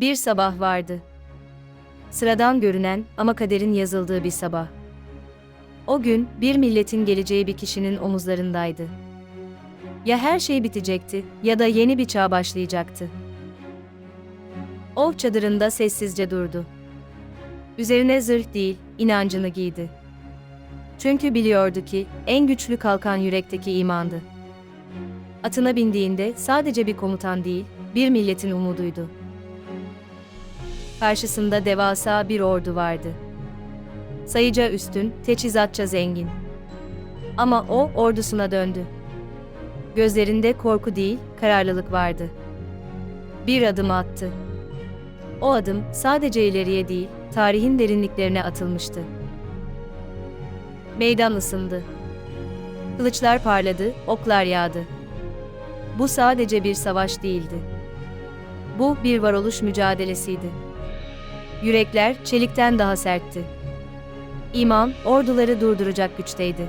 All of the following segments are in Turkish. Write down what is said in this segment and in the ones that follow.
Bir sabah vardı. Sıradan görünen ama kaderin yazıldığı bir sabah. O gün bir milletin geleceği bir kişinin omuzlarındaydı. Ya her şey bitecekti ya da yeni bir çağ başlayacaktı. O çadırında sessizce durdu. Üzerine zırh değil, inancını giydi. Çünkü biliyordu ki en güçlü kalkan yürekteki imandı. Atına bindiğinde sadece bir komutan değil, bir milletin umuduydu. Karşısında devasa bir ordu vardı. Sayıca üstün, teçhizatça zengin. Ama o ordusuna döndü. Gözlerinde korku değil, kararlılık vardı. Bir adım attı. O adım sadece ileriye değil, tarihin derinliklerine atılmıştı. Meydan ısındı. Kılıçlar parladı, oklar yağdı. Bu sadece bir savaş değildi. Bu bir varoluş mücadelesiydi. Yürekler çelikten daha sertti. İman orduları durduracak güçteydi.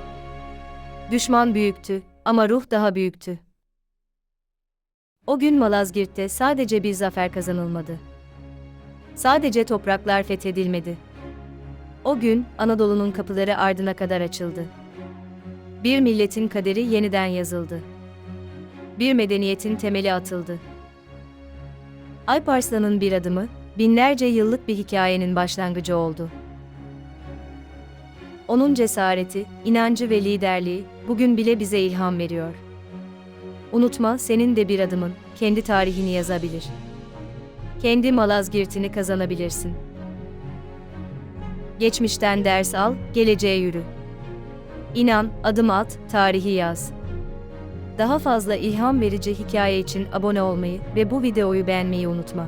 Düşman büyüktü ama ruh daha büyüktü. O gün Malazgirt'te sadece bir zafer kazanılmadı. Sadece topraklar fethedilmedi. O gün Anadolu'nun kapıları ardına kadar açıldı. Bir milletin kaderi yeniden yazıldı. Bir medeniyetin temeli atıldı. Alparslan'ın bir adımı, binlerce yıllık bir hikayenin başlangıcı oldu. Onun cesareti, inancı ve liderliği bugün bile bize ilham veriyor. Unutma, senin de bir adımın kendi tarihini yazabilir. Kendi Malazgirt'ini kazanabilirsin. Geçmişten ders al, geleceğe yürü. İnan, adım at, tarihi yaz. Daha fazla ilham verici hikaye için abone olmayı ve bu videoyu beğenmeyi unutma.